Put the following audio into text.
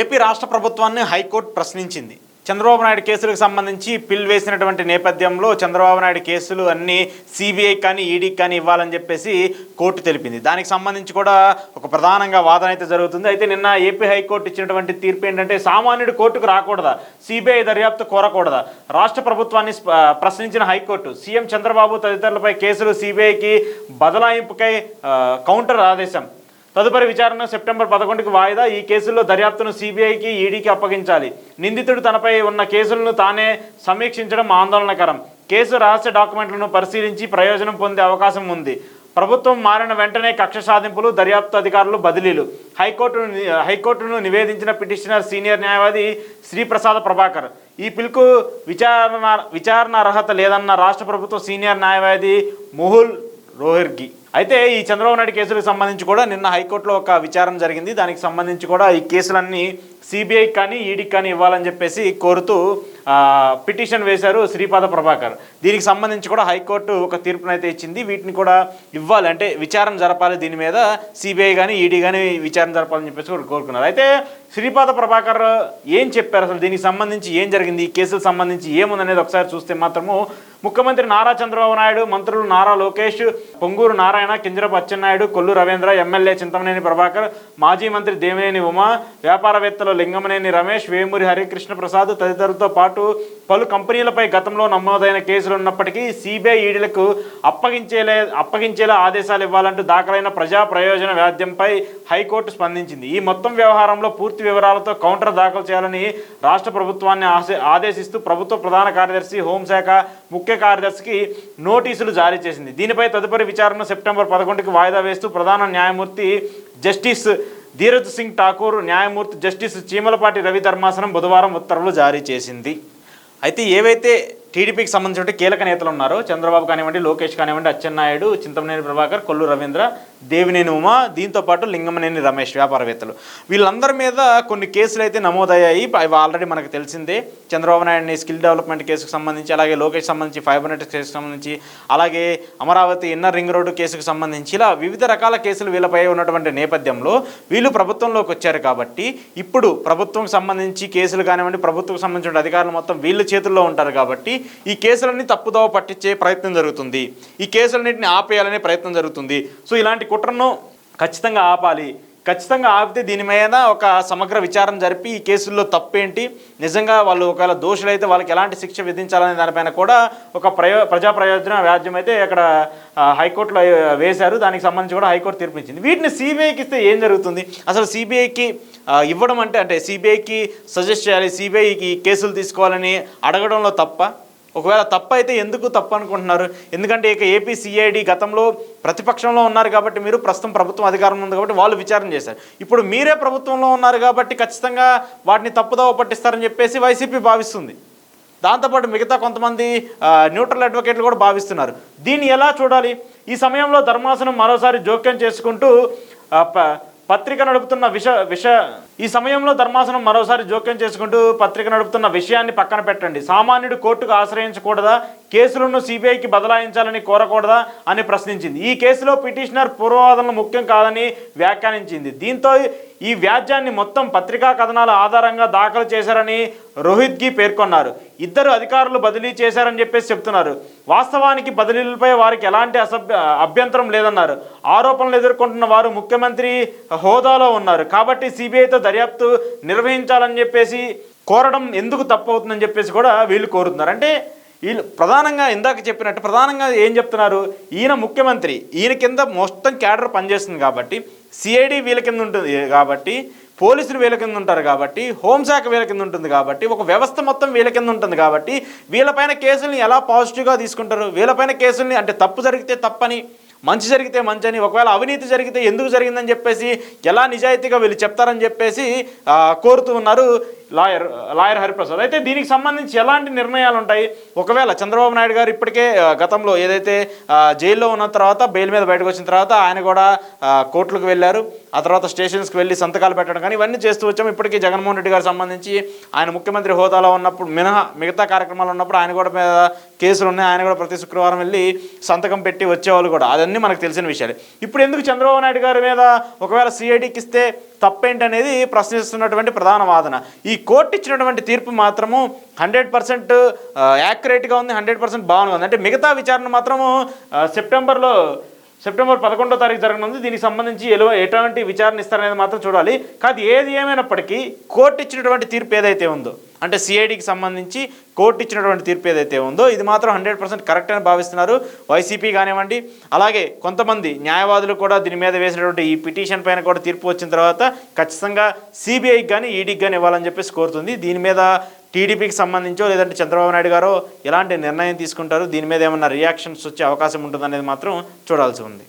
AP రాష్ట్ర ప్రభుత్వాన్ని high court ప్రశ్నించింది. చంద్రబాబు నాయుడు కేసులకు సంబంధించి పిల్ వేసినటువంటి నేపథ్యంలో చంద్రబాబు నాయుడు కేసులు అన్నీ సిబిఐ కానీ ఈడీ కానీ ఇవ్వాలని చెప్పేసి కోర్టు తెలిపింది. దానికి సంబంధించి కూడా ఒక ప్రధానంగా వాదన అయితే జరుగుతుంది. అయితే నిన్న ఏపీ హైకోర్టు ఇచ్చినటువంటి తీర్పు ఏంటంటే సామాన్యుడు కోర్టుకు రాకూడదా? సిబిఐ దర్యాప్తు కోరకూడదా? రాష్ట్ర ప్రభుత్వాన్ని ప్రశ్నించిన హైకోర్టు సీఎం చంద్రబాబు తదితరులపై కేసులు సిబిఐకి బదలాయింపుకై కౌంటర్ ఆదేశం తదుపరి విచారణ సెప్టెంబర్ పదకొండుకి వాయిదా. ఈ కేసుల్లో దర్యాప్తును సిబిఐకి ఈడీకి అప్పగించాలి. నిందితుడు తనపై ఉన్న కేసులను తానే సమీక్షించడం ఆందోళనకరం. కేసు రహస్య డాక్యుమెంట్లను పరిశీలించి ప్రయోజనం పొందే అవకాశం ఉంది. ప్రభుత్వం మారిన వెంటనే కక్ష సాధింపులు దర్యాప్తు అధికారులు బదిలీలు. హైకోర్టును హైకోర్టును నివేదించిన పిటిషనర్ సీనియర్ న్యాయవాది శ్రీప్రసాద ప్రభాకర్. ఈ పిలుకు విచారణ విచారణ అర్హత లేదన్న రాష్ట్ర ప్రభుత్వ సీనియర్ న్యాయవాది ముహుల్ రోహిర్గి. అయితే ఈ చంద్రబాబు నాయుడు కేసులకు సంబంధించి కూడా నిన్న హైకోర్టులో ఒక విచారణ జరిగింది. దానికి సంబంధించి కూడా ఈ కేసులన్నీ సిబిఐకి కానీ ఈడీకి కానీ ఇవ్వాలని చెప్పేసి కోరుతూ పిటిషన్ వేశారు శ్రీపాద ప్రభాకర్. దీనికి సంబంధించి కూడా హైకోర్టు ఒక తీర్పునైతే ఇచ్చింది. వీటిని కూడా ఇవ్వాలి. అంటే విచారణ జరపాలి దీని మీద. సిబిఐ కానీ ఈడీ కానీ విచారణ జరపాలని చెప్పేసి కూడా కోరుకున్నారు. అయితే శ్రీపాద ప్రభాకర్ ఏం చెప్పారు అసలు? దీనికి సంబంధించి ఏం జరిగింది? ఈ కేసులకు సంబంధించి ఏముందనేది ఒకసారి చూస్తే మాత్రము ముఖ్యమంత్రి నారా చంద్రబాబు నాయుడు మంత్రులు నారా లోకేష్ పొంగూరు నారాయణ కింజరపు అచ్చెన్నాయుడు కొల్లు రవీంద్ర ఎమ్మెల్యే చింతమనేని ప్రభాకర్ మాజీ మంత్రి దేవినేని ఉమా వ్యాపారవేత్తలు లింగమనేని రమేష్ వేమూరి హరికృష్ణ ప్రసాద్ తదితరులతో పాటు పలు కంపెనీలపై గతంలో నమోదైన కేసులు ఉన్నప్పటికీ సిబిఐ ఈడీలకు అప్పగించేలే అప్పగించేలా ఆదేశాలు ఇవ్వాలంటూ దాఖలైన ప్రజా ప్రయోజన వ్యాధ్యంపై హైకోర్టు స్పందించింది. ఈ మొత్తం వ్యవహారంలో పూర్తి వివరాలతో కౌంటర్ దాఖలు చేయాలని రాష్ట్ర ప్రభుత్వాన్ని ఆదేశిస్తూ ప్రభుత్వ ప్రధాన కార్యదర్శి హోంశాఖ ముఖ్య కార్యదర్శికి నోటీసులు జారీ చేసింది. దీనిపై తదుపరి విచారణ సెప్టెంబర్ పదకొండుకి వాయిదా వేస్తూ ప్రధాన న్యాయమూర్తి జస్టిస్ ధీరజ్ సింగ్ ఠాకూర్ న్యాయమూర్తి జస్టిస్ చీమలపాటి రవి ధర్మాసనం బుధవారం ఉత్తర్వులు జారీ చేసింది. అయితే ఏవైతే టీడీపీకి సంబంధించిన కీలక నేతలు ఉన్నారో చంద్రబాబు కానివ్వండి లోకేష్ కానివ్వండి అచ్చెన్నాయుడు చింతమనేని ప్రభాకర్ కొల్లు రవీంద్ర దేవినేని ఉమా దీంతో పాటు లింగమనేని రమేష్ వ్యాపారవేత్తలు. వీళ్ళందరి మీద కొన్ని కేసులు అయితే నమోదయ్యాయి. అవి ఆల్రెడీ మనకు తెలిసిందే. చంద్రబాబు నాయుడిని స్కిల్ డెవలప్మెంట్ కేసుకు సంబంధించి అలాగే లోకేష్ సంబంధించి ఫైబర్నెట్ కేసుకు సంబంధించి అలాగే అమరావతి ఇన్నర్ రింగ్ రోడ్డు కేసుకు సంబంధించి ఇలా వివిధ రకాల కేసులు వీళ్ళపై ఉన్నటువంటి నేపథ్యంలో వీళ్ళు ప్రభుత్వంలోకి వచ్చారు కాబట్టి ఇప్పుడు ప్రభుత్వం సంబంధించి కేసులు కానివ్వండి ప్రభుత్వం సంబంధించిన అధికారులు మొత్తం వీళ్ళ చేతుల్లో ఉంటారు కాబట్టి ఈ కేసులన్నీ తప్పుదోవ పట్టించే ప్రయత్నం జరుగుతుంది. ఈ కేసులన్నింటిని ఆపేయాలనే ప్రయత్నం జరుగుతుంది. సో ఇలాంటి కుట్రను ఖచ్చితంగా ఆపాలి. ఖచ్చితంగా ఆపితే దీని మీద ఒక సమగ్ర విచారణ జరిపి ఈ కేసుల్లో తప్పేంటి? నిజంగా వాళ్ళు ఒకవేళ దోషులైతే వాళ్ళకి ఎలాంటి శిక్ష విధించాలనే దానిపైన కూడా ఒక ప్రయో ప్రజా ప్రయోజన వ్యాజ్యం అయితే అక్కడ హైకోర్టులో వేశారు. దానికి సంబంధించి కూడా హైకోర్టు తీర్పించింది వీటిని సిబిఐకి ఇస్తే ఏం జరుగుతుంది? అసలు సిబిఐకి ఇవ్వడం అంటే అంటే సిబిఐకి సజెస్ట్ చేయాలి సిబిఐకి కేసులు తీసుకోవాలని అడగడంలో తప్ప ఒకవేళ తప్పు అయితే ఎందుకు తప్పు అనుకుంటున్నారు ఎందుకంటే ఇక ఏపీ సిఐడి గతంలో ప్రతిపక్షంలో ఉన్నారు కాబట్టి మీరు ప్రస్తుతం ప్రభుత్వం అధికారంలో ఉంది కాబట్టి వాళ్ళు విచారణ చేశారు. ఇప్పుడు మీరే ప్రభుత్వంలో ఉన్నారు కాబట్టి ఖచ్చితంగా వాటిని తప్పుదోవ పట్టిస్తారని చెప్పేసి వైసీపీ భావిస్తుంది. దాంతోపాటు మిగతా కొంతమంది న్యూట్రల్ అడ్వకేట్లు కూడా భావిస్తున్నారు. దీన్ని ఎలా చూడాలి? ఈ సమయంలో ధర్మాసనం మరోసారి జోక్యం చేసుకుంటూ ప- పత్రిక నడుపుతున్న విష విష ఈ సమయంలో ధర్మాసనం మరోసారి జోక్యం చేసుకుంటూ పత్రిక నడుపుతున్న విషయాన్ని పక్కన పెట్టండి. సామాన్యుడు కోర్టుకు ఆశ్రయించకూడదా? కేసులను సిబిఐకి బదలాయించాలని కోరకూడదా? అని ప్రశ్నించింది. ఈ కేసులో పిటిషనర్ పూర్వవాదనలు ముఖ్యం కాదని వ్యాఖ్యానించింది. దీంతో ఈ వ్యాజ్యాన్ని మొత్తం పత్రికా కథనాల ఆధారంగా దాఖలు చేశారని రోహిత్కి పేర్కొన్నారు. ఇద్దరు అధికారులు బదిలీ చేశారని చెప్పేసి చెప్తున్నారు. వాస్తవానికి బదిలీలపై వారికి ఎలాంటి అసభ్య అభ్యంతరం లేదన్నారు. ఆరోపణలు ఎదుర్కొంటున్న వారు ముఖ్యమంత్రి హోదాలో ఉన్నారు. కాబట్టి సిబిఐతో దర్యాప్తు నిర్వహించాలని చెప్పేసి కోరడం ఎందుకు తప్పు అవుతుందని చెప్పేసి కూడా వీళ్ళు కోరుతున్నారు. అంటే వీళ్ళు ప్రధానంగా ఇందాక చెప్పినట్టు ప్రధానంగా ఏం చెప్తున్నారు? ఈయన ముఖ్యమంత్రి ఈయన కింద మొత్తం క్యాడర్ పనిచేస్తుంది కాబట్టి సిఐడి వీళ్ళ కింద ఉంటుంది కాబట్టి పోలీసులు వీళ్ళ కింద ఉంటారు కాబట్టి హోంశాఖ వీళ్ళ కింద ఉంటుంది కాబట్టి ఒక వ్యవస్థ మొత్తం వీళ్ళ కింద ఉంటుంది కాబట్టి వీళ్ళపైన కేసుల్ని ఎలా పాజిటివ్గా తీసుకుంటారు? వీళ్ళపైన కేసుల్ని అంటే తప్పు జరిగితే తప్పని మంచి జరిగితే మంచి అని ఒకవేళ అవినీతి జరిగితే ఎందుకు జరిగిందని చెప్పేసి ఎలా నిజాయితీగా వీళ్ళు చెప్తారని చెప్పేసి కోరుతూ ఉన్నారు. Lawyer lawyer Hariprasad. అయితే దీనికి సంబంధించి ఎలాంటి నిర్ణయాలు ఉంటాయి? ఒకవేళ చంద్రబాబు నాయుడు గారు ఇప్పటికే గతంలో ఏదైతే జైల్లో ఉన్న తర్వాత బెయిల్ మీద బయటకు వచ్చిన తర్వాత ఆయన కూడా కోర్టులకు వెళ్ళారు. ఆ తర్వాత స్టేషన్స్కి వెళ్ళి సంతకాలు పెట్టడం కానీ ఇవన్నీ చేస్తూ వచ్చాం ఇప్పటికీ జగన్మోహన్ రెడ్డి గారికి సంబంధించి ఆయన ముఖ్యమంత్రి హోదాలో ఉన్నప్పుడు మినహా మిగతా కార్యక్రమాలు ఉన్నప్పుడు ఆయన కూడా మీద కేసులు ఉన్నాయి. ఆయన కూడా ప్రతి శుక్రవారం వెళ్ళి సంతకం పెట్టి వచ్చేవాళ్ళు కూడా. అదన్నీ మనకు తెలిసిన విషయాలు. ఇప్పుడు ఎందుకు చంద్రబాబు నాయుడు గారి మీద ఒకవేళ సిఐడికి ఇస్తే తప్పేంటనేది ప్రశ్నిస్తున్నటువంటి ప్రధాన వాదన. ఈ కోర్టు ఇచ్చినటువంటి తీర్పు మాత్రము హండ్రెడ్ పర్సెంట్ యాక్యురేట్గా ఉంది హండ్రెడ్ పర్సెంట్ బాగుంది. అంటే మిగతా విచారణ మాత్రము సెప్టెంబర్లో సెప్టెంబర్ పదకొండో తారీఖు జరగనుంది. దీనికి సంబంధించి ఎలు ఎటువంటి విచారణ ఇస్తారనేది మాత్రం చూడాలి. కాదు ఏది ఏమైనప్పటికీ కోర్టు ఇచ్చినటువంటి తీర్పు ఏదైతే ఉందో అంటే సిఐడికి సంబంధించి కోర్టు ఇచ్చినటువంటి తీర్పు ఏదైతే ఉందో ఇది మాత్రం హండ్రెడ్ పర్సెంట్ కరెక్ట్ అని భావిస్తున్నారు వైసీపీ కానివ్వండి. అలాగే కొంతమంది న్యాయవాదులు కూడా దీని మీద వేసినటువంటి ఈ పిటిషన్ పైన కూడా తీర్పు వచ్చిన తర్వాత ఖచ్చితంగా సిబిఐకి కానీ ఈడీకి కానీ ఇవ్వాలని చెప్పేసి కోరుతుంది. దీని మీద టీడీపీకి సంబంధించో లేదంటే చంద్రబాబు నాయుడు గారో ఎలాంటి నిర్ణయం తీసుకుంటారు దీని మీద ఏమన్నా రియాక్షన్స్ వచ్చే అవకాశం ఉంటుందనేది మాత్రం చూడాల్సి ఉంది.